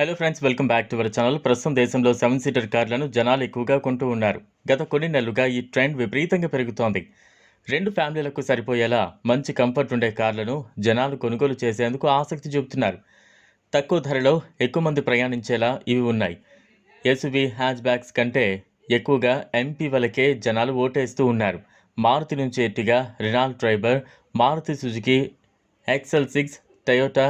Hello friends welcome back to our channel ప్రస్తుతం దేశంలో seven seater కార్లను జనాలు ఎక్కువగా కొంటూ ఉన్నారు. గత కొన్ని నెలలుగా ఈ ట్రెండ్ విపరీతంగా పెరుగుతోంది. రెండు ఫ్యామిలీలకు సరిపోయేలా మంచి కంఫర్ట్ ఉండే కార్లను జనాలు కొనుగోలు చేసేందుకు ఆసక్తి చూపుతున్నారు. తక్కువ ధరలో ఎక్కువ మంది ప్రయాణించేలా ఇవి ఉన్నాయి. ఎస్వి హ్యాచ్ బ్యాగ్స్ కంటే ఎక్కువగా ఎంపీ వలకే జనాలు ఓటేస్తూ ఉన్నారు. మారుతి నుంచి Ertiga Renault Triber Maruti Suzuki XL six Toyota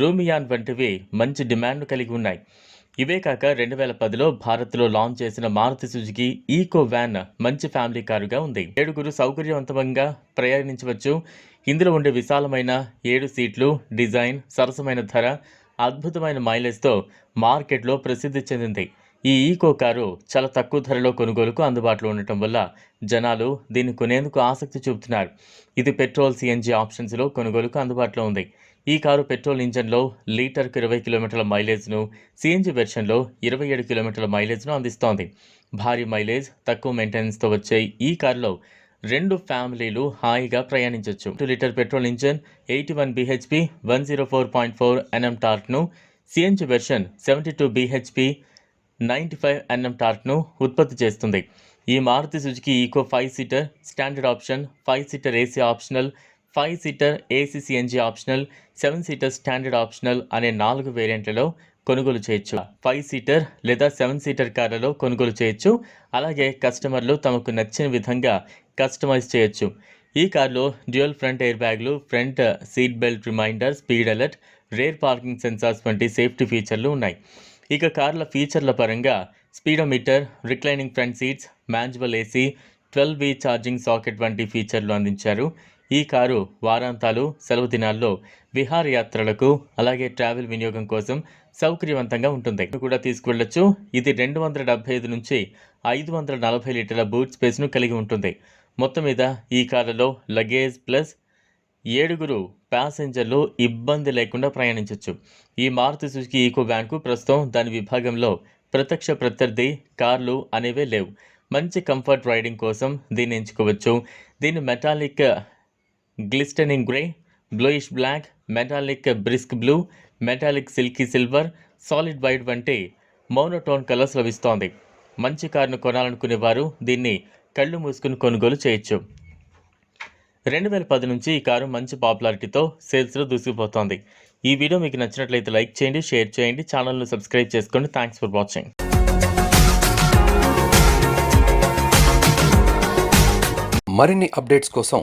Rumion వంటివి మంచి డిమాండ్ కలిగి ఉన్నాయి. ఇవే కాక రెండు వేల పదిలో భారత్లో లాంచ్ చేసిన మారుతి సుజుకి ఈకో వ్యాన్ మంచి ఫ్యామిలీ కారుగా ఉంది. ఏడుగురు సౌకర్యవంతంగా ప్రయాణించవచ్చు. ఇందులో ఉండే విశాలమైన ఏడు సీట్లు డిజైన్ సరసమైన ధర అద్భుతమైన మైలేజ్తో మార్కెట్లో ప్రసిద్ధి చెందింది. ఈ ఈకో కారు చాలా తక్కువ ధరలో కొనుగోలుకు అందుబాటులో ఉండటం వల్ల జనాలు దీన్ని కొనేందుకు ఆసక్తి చూపుతున్నారు. ఇది పెట్రోల్ సిఎన్జి ఆప్షన్స్లో కొనుగోలుకు అందుబాటులో ఉంది. ఈ కారు పెట్రోల్ ఇంజన్లో లీటర్కు ఇరవై కిలోమీటర్ల మైలేజ్ను సిఎన్జి వెర్షన్లో ఇరవై ఏడు కిలోమీటర్ల మైలేజ్ను అందిస్తోంది. భారీ మైలేజ్ తక్కువ మెయింటెనెన్స్తో వచ్చే ఈ కారులో రెండు ఫ్యామిలీలు హాయిగా ప్రయాణించవచ్చు two litre petrol engine eighty one BHP one zero four point four NM టార్క్ను CNG version seventy two BHP ninety five NM టార్క్ను ఉత్పత్తి చేస్తుంది. ఈ Maruti Suzuki Eeco five seater standard option five seater AC optional five seater AC CNG optional seven seater standard optional అనే నాలుగు వేరియంట్లలో కొనుగోలు చేయొచ్చు. Five seater లేదా seven seater కార్లలో కొనుగోలు చేయొచ్చు. అలాగే కస్టమర్లు తమకు నచ్చిన విధంగా కస్టమైజ్ చేయొచ్చు. ఈ కార్లో డ్యూయల్ ఫ్రంట్ ఎయిర్ బ్యాగ్లు front seat belt reminder speed alert rear parking sensors వంటి సేఫ్టీ ఫీచర్లు ఉన్నాయి. ఇక కార్ల ఫీచర్ల పరంగా speedometer reclining front seats manual AC twelve V charging socket వంటి ఫీచర్లు అందించారు. ఈ కారు వారాంతాలు సెలవు దినాల్లో విహారయాత్రలకు అలాగే ట్రావెల్ వినియోగం కోసం సౌకర్యవంతంగా ఉంటుంది. కూడా తీసుకువెళ్ళొచ్చు. ఇది రెండు వందల డెబ్బై ఐదు నుంచి ఐదు వందల నలభై లీటర్ల బూట్ స్పేస్ను కలిగి ఉంటుంది. మొత్తం మీద ఈ కారులో లగేజ్ ప్లస్ ఏడుగురు ప్యాసింజర్లు ఇబ్బంది లేకుండా ప్రయాణించవచ్చు ఈ మారుతి సుజుకి ఈకో వ్యాన్కు ప్రస్తుతం దాని విభాగంలో ప్రత్యక్ష ప్రత్యర్థి కార్లు అనేవే లేవు. మంచి కంఫర్ట్ రైడింగ్ కోసం దీన్ని ఎంచుకోవచ్చు. దీన్ని metallic glistening grey bluish black metallic brisk blue metallic silky silver solid white వంటి మోనోటోన్ కలర్స్ లభిస్తోంది. మంచి కారును కొనాలనుకునే వారు దీన్ని కళ్ళు మూసుకుని కొనుగోలు చేయొచ్చు. రెండు వేల పది నుంచి ఈ కారు మంచి పాపులారిటీతో సేల్స్లో దూసుకుపోతోంది. ఈ వీడియో మీకు నచ్చినట్లయితే లైక్ చేయండి షేర్ చేయండి ఛానల్ను సబ్స్క్రైబ్ చేసుకోండి. Thanks for watching. మరిన్ని అప్డేట్స్ కోసం